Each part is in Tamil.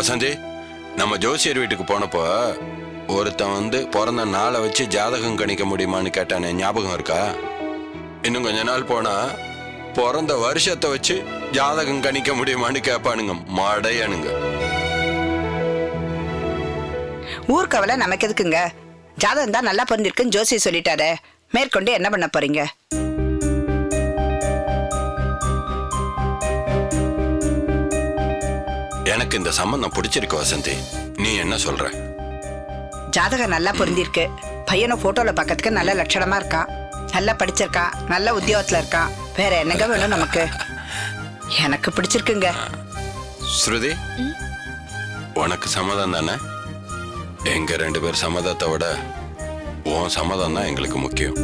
வசந்தி நம்ம ஜோசியர் வீட்டுக்கு போனப்போ ஒருத்தன் வந்து பிறந்த நாளை வச்சு ஜாதகம் கணிக்க முடியுமான்னு கேட்டானே ஞாபகம் இருக்கா? இன்னும் கொஞ்ச நாள் போனா பிறந்த வருஷத்தை வச்சு ஜாதகம் கணிக்க முடியுமான்னு கேட்பானுங்க மடையானுங்க. ஊர்க்கவலை நமக்கு எதுக்குங்க? ஜாதகம் தான் நல்லா பொருந்திருக்குன்னு ஜோசி சொல்லிட்டாரு மேற்கொண்டு என்ன பண்ண போறீங்க? எனக்கு இந்த சம்பந்தம் பிடிச்சிருக்கு வசந்தி. நீ என்ன சொல்ற? ஜாதகம் நல்லா பொருந்திருக்கு பையனும் போட்டோல பார்க்கறதுக்கு நல்ல லட்சணமா இருக்கான். நல்லா படிச்சிருக்கான் நல்ல உத்தியோகத்துல இருக்கான். வேற என்னங்க வேணும் நமக்கு? எனக்கு பிடிச்சிருக்குங்க. ஸ்ருதி உனக்கு சம்மதம் தானே? எங்க ரெண்டு பேர் சம்மதத்தை விட உன் சம்மதம் தான் எங்களுக்கு முக்கியம்.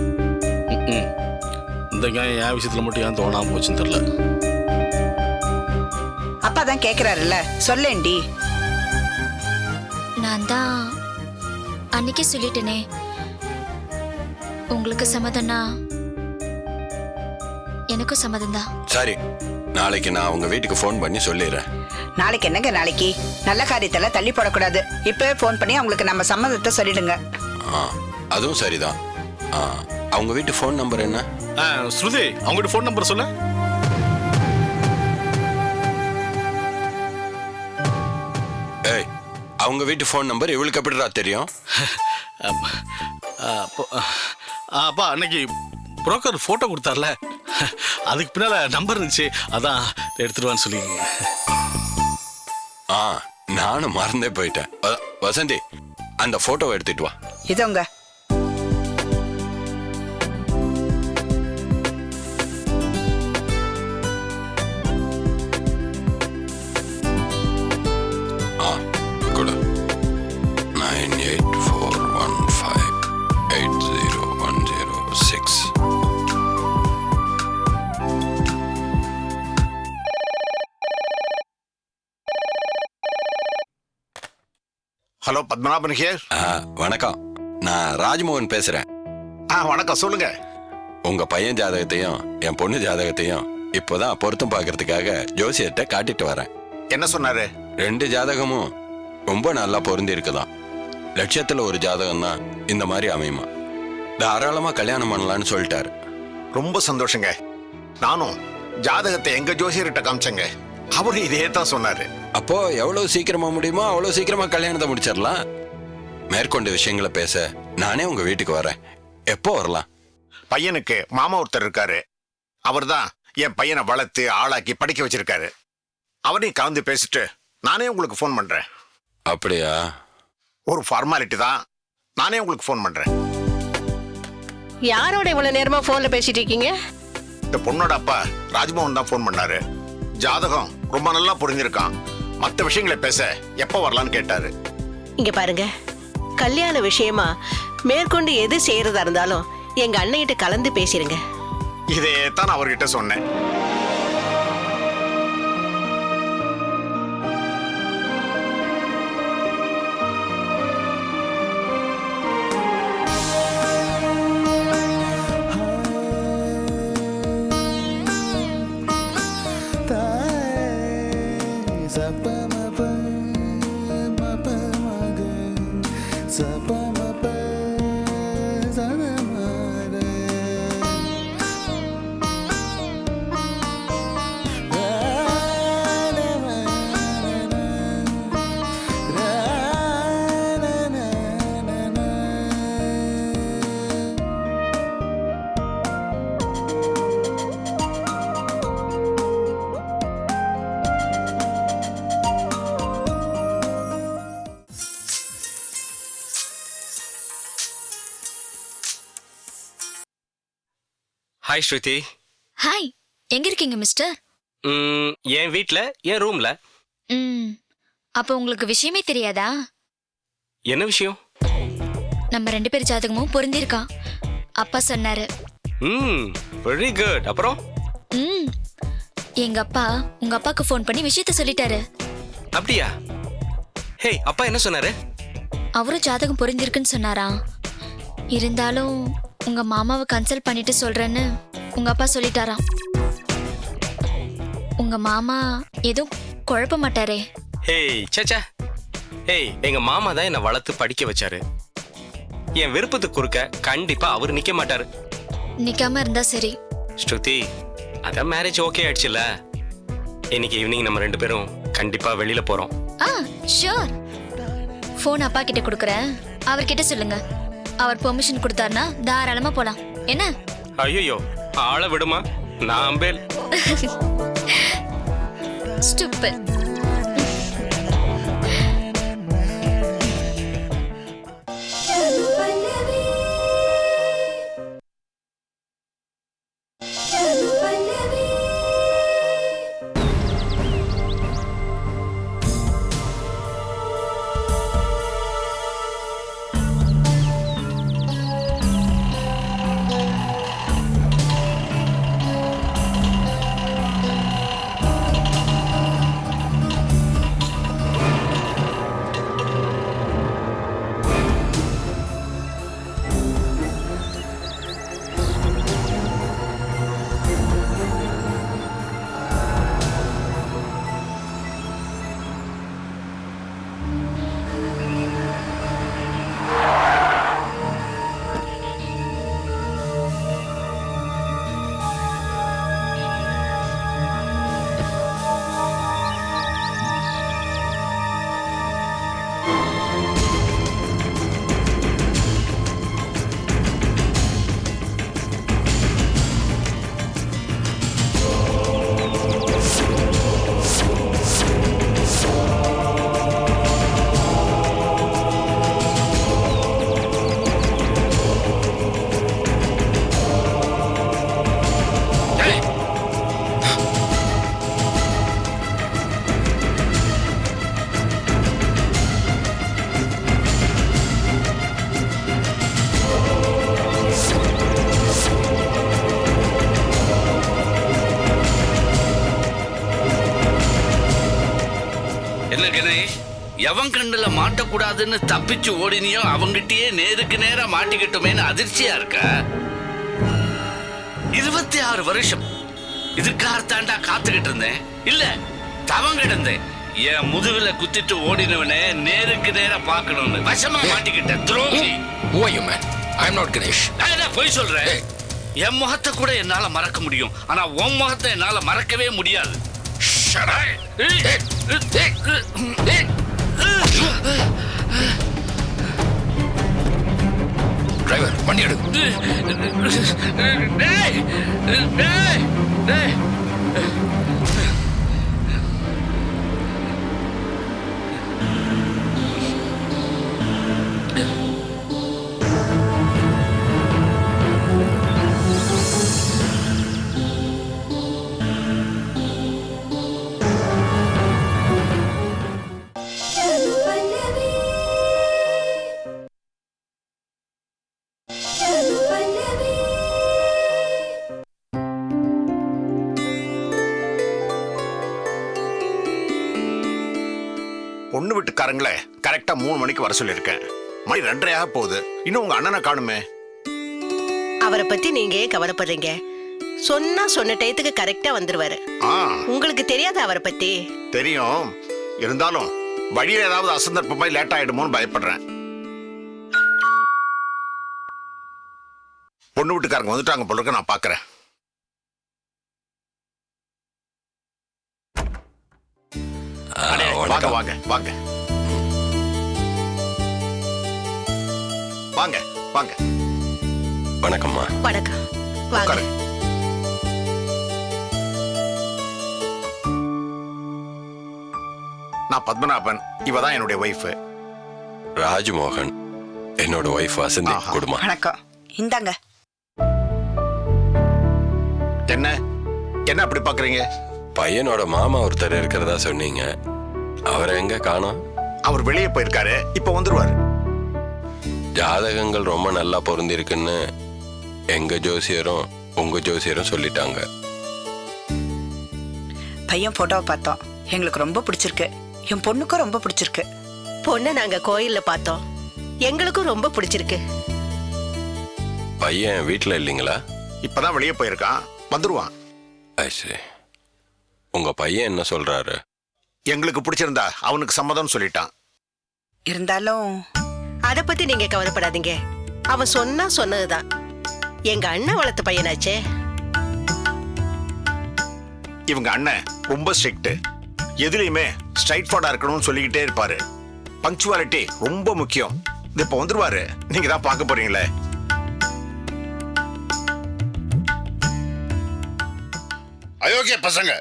இந்த என் விஷயத்துல மட்டும் ஏன் தோணாம போச்சுன்னு தெரியல. தான் கேக்குறாருல்ல. சொல்லேன்டி. நான் தான் அன்னைக்கே சொல்லிட்டேனே. உங்களுக்கு சம்மதம்னா எனக்கும் சம்மதம் தான் சரி நாளைக்கு நான் அவங்க வீட்டுக்கு ஃபோன் பண்ணி சொல்லிடுறேன். நாளைக்கு என்னங்க நாளைக்கு? நல்ல காரியத்தெல்லாம் தள்ளி போடக்கூடாது. இப்பவே ஃபோன் பண்ணி அவங்களுக்கு நம்ம சம்மதத்தை சொல்லிடுங்க. ஆ அதுவும் சரிதான். ஆ அவங்க வீட்டு ஃபோன் நம்பர் என்ன? ஆ, ஸ்ருதி அவங்ககிட்ட ஃபோன் நம்பர் சொல்லு அவங்க வீட்டு ஃபோன் நம்பர் இவளுக்கு எப்படிடா தெரியும்? அப்போ- அன்னைக்கு புரோக்கர் ஃபோட்டோ கொடுத்தார்ல. அதுக்கு பின்னால நம்பர் இருந்துச்சு. அதான் எடுத்துருவான்னு சொல்லி. ஆ நானும் மறந்தே போயிட்டேன். வ- வசந்தி அந்த போட்டோவை எடுத்துட்டு வா. இதோங்க. ஹலோ பத்மநாபன் ஹியர் வணக்கம். நான் ராஜ்மோகன் பேசுறேன். ஆ வணக்கம் சொல்லுங்க. உங்க பையன் ஜாதகத்தையும் என் பொண்ணு ஜாதகத்தையும் இப்போதான் பொருத்தம் பார்க்கறதுக்காக ஜோசியர்கிட்ட காட்டிட்டு வரேன். என்ன சொன்னாரு? ரெண்டு ஜாதகமும் ரொம்ப நல்லா பொருந்தி இருக்குதாம் லட்சத்துல ஒரு ஜாதகம் தான் இந்த மாதிரி அமையுமா? தாராளமா கல்யாணம் பண்ணலான்னு சொல்லிட்டாரு. ரொம்ப சந்தோஷங்க. நானும் ஜாதகத்தை எங்க ஜோசியர்கிட்ட காமிச்சேங்க. அவரும் இதே தான் சொன்னாரு. அப்போ எவ்வளவு சீக்கிரமா முடியுமோ அவ்வளவு சீக்கிரமா கல்யாணத்தை முடிச்சிடலாம். மேற்கொண்ட விஷயங்களை பேச நானே உங்க வீட்டுக்கு வரேன். எப்போ வரலாம்? பையனுக்கு மாமா ஒருத்தர் இருக்காரு. அவர்தான் என் பையனை வளர்த்து ஆளாக்கி படிக்க வச்சிருக்காரு. அவரையும் கலந்து பேசிட்டு நானே உங்களுக்கு ஃபோன் பண்றேன். அப்படியா? ஒரு ஃபார்மாலிட்டி தான். நானே உங்களுக்கு ஃபோன் பண்றேன். யாரோட இவ்வளவு நேரமா போன்ல பேசிட்டு இருக்கீங்க? இந்த பொண்ணோட அப்பா ராஜ்மோகன் தான் ஃபோன் பண்ணாரு. ஜாதகம் ரொம்ப நல்லா புரிஞ்சிருக்கான். மற்ற விஷயங்களை பேச எப்போ வரலான்னு கேட்டாரு. இங்க பாருங்க. கல்யாண விஷயமா மேற்கொண்டு எது செய்யறதா இருந்தாலும் எங்க அண்ணன்கிட்ட கலந்து பேசிருங்க. இதே தான் அவர்கிட்ட சொன்னேன். ஹாய் ஸ்ருதி. ஹாய் எங்க இருக்கீங்க மிஸ்டர் ம், என் வீட்டில் என் ரூமில் ம். அப்போ உங்களுக்கு விஷயமே தெரியாதா? என்ன விஷயம்? நம்ம ரெண்டு பேர் ஜாதகமும் பொருந்திருக்கான் அப்பா சொன்னாரு. ம் வெரி குட் அப்புறம்? ம். எங்க அப்பா உங்க அப்பாக்கு ஃபோன் பண்ணி விஷயத்த சொல்லிட்டாரு. அப்படியா? ஹே அப்பா என்ன சொன்னாரு? அவரும் ஜாதகம் பொருந்திருக்குன்னு சொன்னாராம் இருந்தாலும் உங்க மாமாவை கன்சல்ட் பண்ணிட்டு சொல்றேன்னு உங்க அப்பா சொல்லிட்டாராம். உங்க மாமா எதுவும் குழப்ப மாட்டாரே. ஹேய் சேச்சா ஹேய் எங்க மாமா தான் என்னை வளர்த்து படிக்க வச்சாரு. என் விருப்பத்துக்கு குறுக்க கண்டிப்பா அவர் நிக்க மாட்டாரு. நிக்காம இருந்தா சரி. ஸ்ருதி அதான் மேரேஜ் ஓகே ஆயிடுச்சுல. இன்னைக்கு ஈவினிங் நம்ம ரெண்டு பேரும் கண்டிப்பா வெளியில போறோம். ஆ ஷூர் ஃபோன் அப்பா கிட்ட கொடுக்குறேன். அவர்கிட்ட சொல்லுங்க. அவர் பெர்மிஷன் கொடுத்தாருன்னா தாராளமா போலாம். என்ன? ஐயோ ஆளை விடுமா? நான் அம்பேல். ஸ்டூபிட் எவன் கண்ணுல மாட்டக்கூடாதுன்னு தப்பிச்சு ஓடினியோ அவங்கிட்டயே நேருக்கு நேரா மாட்டிக்கிட்டோமேன்னு அதிர்ச்சியா இருக்க? இருபத்தி ஆறு வருஷம் இதுக்காகத்தாண்டா காத்துக்கிட்டு இருந்தேன். இல்ல தவம் கிடந்தேன். என் முதுகுல குத்திட்டு ஓடினவனே நேருக்கு நேரா பார்க்கணும்னு. வசமா மாட்டிக்கிட்டேன் துரோகி. Who are you, man? I'm not Ganesh. நான் என்ன பொய் சொல்றேன்? என் முகத்தை கூட என்னால மறக்க முடியும். ஆனா உன் முகத்தை என்னால மறக்கவே முடியாது. Shut up. Hey, hey, driver வண்டி எடு பொண்ணு வீட்டுக்காரங்களே கரெக்டா மூணு மணிக்கு வர சொல்லியிருக்கேன். மணி ரெண்டரையாக போகுது. இன்னும் உங்க அண்ணனை காணுமே. அவரை பத்தி நீங்க ஏன் கவலைப்படுறீங்க? சொன்னா சொன்ன டயத்துக்கு கரெக்டா வந்துருவாரு. ஆ. உங்களுக்கு தெரியாத அவரை பத்தி? தெரியும். இருந்தாலும் வழியில ஏதாவது அசந்தர்ப்பமாய் லேட் ஆயிடுமோன்னு பயப்படுறேன். பொண்ணு வீட்டுக்காரங்க வந்துட்டாங்க போல இருக்கு நான் பாக்குறேன். வாங்க வாங்க வாங்க. வாங்க வாங்க. வணக்கம்மா. வணக்கம். வாங்க. நான் பத்மநாபன் இவ தான் என்னுடைய ஒய்ஃப் ராஜ்மோகன் என்னோட ஒய்ஃப் வசந்தி. குடும்பம் வணக்கம். இந்தாங்க. என்ன? என்ன அப்படி பாக்குறீங்க? பையனோட மாமா ஒருத்தர் இருக்கிறதா சொன்னீங்க. அவரை எங்க காணோம்? அவர் வெளியே போயிருக்காரு இப்ப வந்துருவாரு. ஜாதகங்கள் ரொம்ப நல்லா பொருந்திருக்குன்னு எங்க ஜோசியரும் உங்க ஜோசியரும் சொல்லிட்டாங்க. பையன் போட்டோவை பார்த்தோம். எங்களுக்கு ரொம்ப பிடிச்சிருக்கு. என் பொண்ணுக்கும் ரொம்ப பிடிச்சிருக்கு. பொண்ணை நாங்க கோயில்ல பார்த்தோம். எங்களுக்கும் ரொம்ப பிடிச்சிருக்கு. பையன் வீட்டில் இல்லைங்களா? இப்பதான் வெளியே போயிருக்கான். வந்துருவான். ஐ see. உங்க பையன் என்ன சொல்றாரு? எங்களுக்கு பிடிச்சிருந்தா அவனுக்கு சம்மதம் சொல்லிட்டான். இருந்தாலும் அத பத்தி நீங்க கவலைப்படாதீங்க. அவன் சொன்னா சொன்னதுதான். எங்க அண்ணன் வளர்த்த பையனாச்சே. இவங்க அண்ணன் ரொம்ப ஸ்ட்ரிக்ட் எதுலயுமே ஸ்ட்ரைட் ஃபார்டா இருக்கணும்னு சொல்லிக்கிட்டே இருப்பாரு. பங்க்சுவாலிட்டி ரொம்ப முக்கியம். இது இப்ப வந்துருவாரு. நீங்க தான் பார்க்க போறீங்களே. அயோக்கிய பசங்க.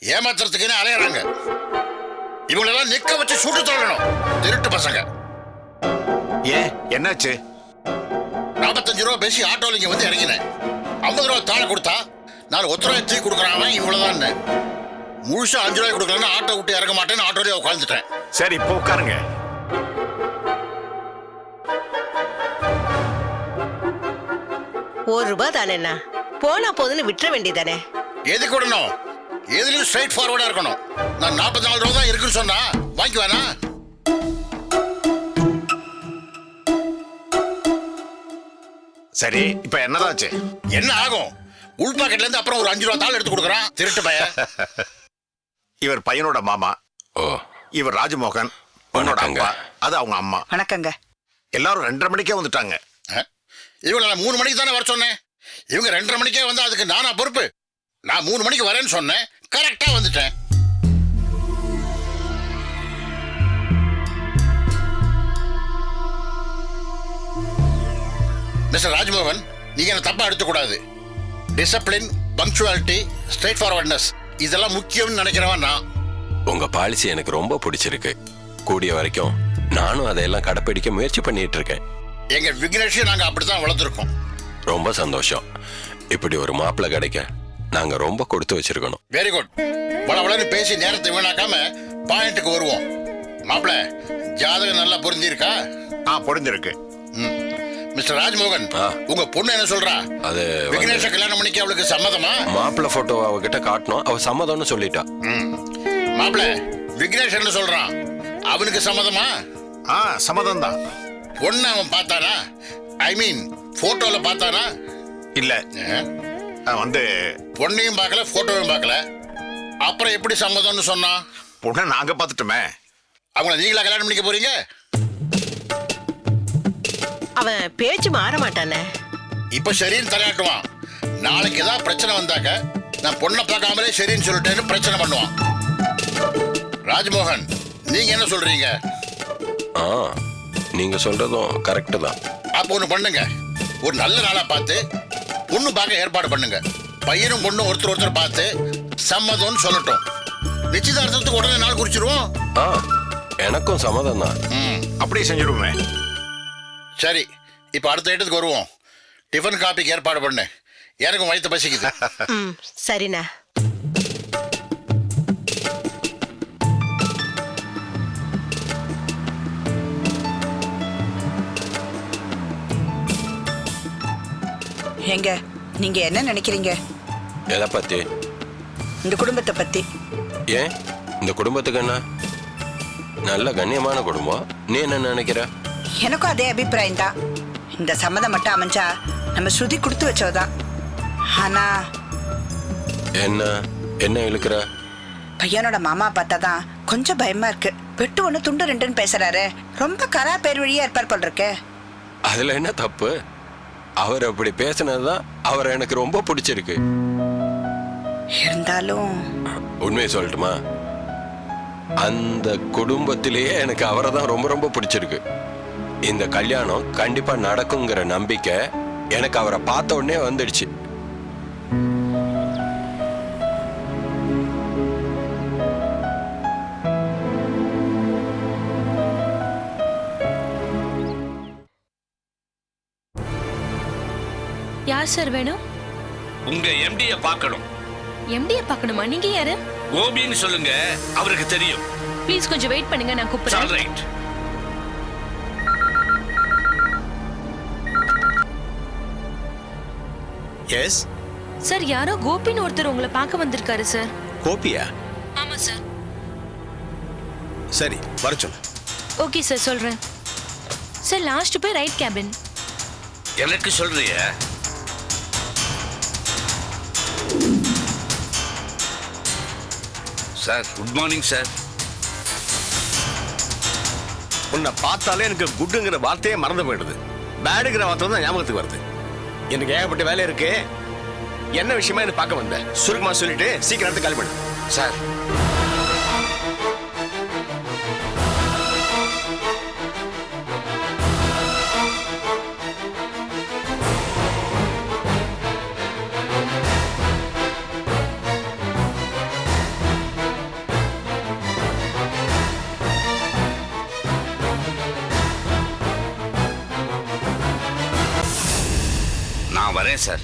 ஏமாத்துறதுக்குன்னு அலையறாங்க. இவங்களெல்லாம் நிக்க வச்சு சுட்டு தள்ளணும் திருட்டு பசங்க. ஏன்? என்னாச்சு? நாற்பத்தஞ்சு ரூபா பேசி ஆட்டோல இங்க வந்து இறங்கினேன். ஐம்பது ரூபா தானே கொடுத்தா நான் ஒத்த ரூபாய் தீ கொடுக்குறான் இவ்வளவுதான் முழுசா அஞ்சு ரூபாய் கொடுக்கலன்னா ஆட்டோ விட்டு இறங்க மாட்டேன்னு ஆட்டோலயே உட்காந்துட்டேன் சரி இப்போ உட்காருங்க. ஒரு ரூபாய் தானேண்ணா போனா போதுன்னு விட்டுற வேண்டியதானே? எதுக்கு விடணும்? எதுலயும் ஸ்ட்ரைட் ஃபார்வர்டா இருக்கணும். நான் நாற்பத்தி நாலு ரூபா தான் இருக்குன்னு சொன்னா வாங்கிக்குவேனா? சரி இப்ப என்னதாச்சு? என்ன ஆகும்? உள் பாக்கெட்ல இருந்து அப்புறம் ஒரு அஞ்சு ரூபா தாள் எடுத்து கொடுக்குறான் திருட்டு பையன். இவர் பையனோட மாமா. ஓ. இவர் ராஜமோகன் பொண்ணோட வணக்கங்க. அப்பா. அது அவங்க அம்மா. வணக்கங்க. எல்லாரும் ரெண்டரை மணிக்கே வந்துட்டாங்க. இவங்களை நான் மூணு மணிக்கு தானே வர சொன்னேன்? இவங்க ரெண்டரை மணிக்கே வந்து அதுக்கு நானா பொறுப்பு? நான் மூணு மணிக்கு வரேன்னு சொன்னேன். கரெக்டா வந்துட்டேன். மிஸ்டர் ராஜ்மோகன் நீங்க என்ன தப்பா எடுத்துக்கூடாது டிசிப்ளின் பங்க்சுவாலிட்டி ஸ்ட்ரைட் ஃபார்வர்ட்னஸ் இதெல்லாம் முக்கியம்னு நினைக்கிறவன் நான். உங்க பாலிசி எனக்கு ரொம்ப பிடிச்சிருக்கு. கூடிய வரைக்கும் நானும் அதையெல்லாம் கடைப்பிடிக்க முயற்சி பண்ணிட்டு இருக்கேன். எங்க விக்னேஷையும் நாங்க அப்படித்தான் வளர்த்துருக்கோம். ரொம்ப சந்தோஷம். இப்படி ஒரு மாப்பிள்ளை கிடைக்க நாங்க ரொம்ப கொடுத்து வச்சிருக்கணும். வெரி குட் வளவளன்னு பேசி நேரத்தை வீணாக்காம பாயிண்ட்டுக்கு வருவோம். மாப்பிள ஜாதகம் நல்லா பொருந்திருக்கா ஆ பொருந்திருக்கு ம். மிஸ்டர் ராஜ்மோகன் ஆ. உங்க பொண்ணு என்ன சொல்றா? அது வந்து- விக்னேஷ கல்யாணம் பண்ணிக்க அவளுக்கு சம்மதமா? மாப்பிள்ளை போட்டோ அவகிட்ட காட்டணும். அவ சம்மதம்னு சொல்லிட்டா. ம். மாப்பிள விக்னேஷ் என்ன சொல்றான்? அவனுக்கு சம்மதமா? ஆ சம்மதம் தான் பொண்ணு அவன் பார்த்தானா? ஐ மீன் போட்டோல பார்த்தானா? இல்ல. ஆ? ஆ, வந்து பொண்ணையும் பார்க்கல போட்டோவையும் பார்க்கல. அப்புறம் எப்படி சம்மதம்னு சொன்னான் பொண்ணை நாங்க பார்த்துட்டோமே. அவங்கள நீங்களா கல்யாணம் பண்ணிக்க போறீங்க? அவன் பேச்சு மாற மாட்டானே. இப்ப சரின்னு தலையாட்டுவான். நாளைக்கு ஏதாவது பிரச்சனை வந்தாக்க நான் பொண்ணை பார்க்காமலே சரின்னு சொல்லிட்டேன்னு பிரச்சனை பண்ணுவான். ராஜ்மோகன் நீங்க என்ன சொல்றீங்க? ஆ நீங்க சொல்றதும் கரெக்டு தான். அப்போ ஒண்ணு பண்ணுங்க. ஒரு நல்ல நாளா பார்த்து பொண்ணு பார்க்க ஏற்பாடு பண்ணுங்க. பையனும் பொண்ணும் ஒருத்தர் ஒருத்தர் பார்த்து சம்மதம்னு சொல்லட்டும். நிச்சயதார்த்தத்துக்கு உடனே நாள் குறிச்சிருவோம். ஆ எனக்கும் சம்மதம் தான் ம். அப்படியே செஞ்சிருவோமே சரி இப்போ அடுத்த இடத்துக்கு வருவோம். டிஃபன் காப்பிக்கு ஏற்பாடு பண்ணு. எனக்கும் வயிற்று பசிக்குது. ம் சரிண்ணா. ஏங்க நீங்க என்ன நினைக்கிறீங்க? எதை பத்தி? இந்த குடும்பத்தை பத்தி. ஏன்? இந்த குடும்பத்துக்கு என்ன? நல்ல கண்ணியமான குடும்பம். நீ என்ன நினைக்கிற? எனக்கும் அதே அபிப்பிராயம் தான். இந்த சம்மதம் மட்டும் அமைஞ்சா நம்ம ஸ்ருதி கொடுத்து வச்சவதான். ஆனா என்ன? என்ன இழுக்கிற? பையனோட மாமா பார்த்தா தான் கொஞ்சம் பயமா இருக்கு. வெட்டு ஒண்ணு துண்டு ரெண்டுன்னு பேசுறாரு. ரொம்ப கரா பேர் வழியா இருப்பார் போல் இருக்கு. அதுல என்ன தப்பு? அவர் அப்படி பேசினதுதான் அவர் எனக்கு ரொம்ப பிடிச்சிருக்கு. இருந்தாலும் உண்மையை சொல்லட்டுமா? அந்த குடும்பத்திலேயே எனக்கு அவரை தான் ரொம்ப ரொம்ப பிடிச்சிருக்கு. இந்த கல்யாணம் கண்டிப்பா நடக்குங்கிற நம்பிக்கை எனக்கு அவரை பார்த்த உடனே வந்துடுச்சு. சார் வேணும்? உங்க எம்டிய பார்க்கணும். எம்டியை பார்க்கணுமா? நீங்க யாரு? கோபின்னு சொல்லுங்க அவருக்கு தெரியும். ப்ளீஸ் கொஞ்சம் வெயிட் பண்ணுங்க நான் கூப்பிடுறேன். ரைட் எஸ் சார் யாரோ கோபின்னு ஒருத்தர் உங்களை பார்க்க வந்திருக்காரு சார். கோபியா? ஆமா சார். சரி வர சொல்லு. ஓகே சார் சொல்றேன். சார் லாஸ்ட் போய் ரைட் கேபின் எனக்கு சொல்றிய? சார். குட் மார்னிங் சார் உன்னை பார்த்தாலே எனக்கு குட்டுங்கிற வார்த்தையே மறந்து போயிடுது. பேடுங்கிற வார்த்தை தான் ஞாபகத்துக்கு வருது. எனக்கு ஏகப்பட்ட வேலை இருக்கு. என்ன விஷயமா என்ன பார்க்க வந்தேன் சுருக்கமா சொல்லிட்டு சீக்கிரம் எடுத்து கால் பண்ணு. சார் நான் வரேன் சார்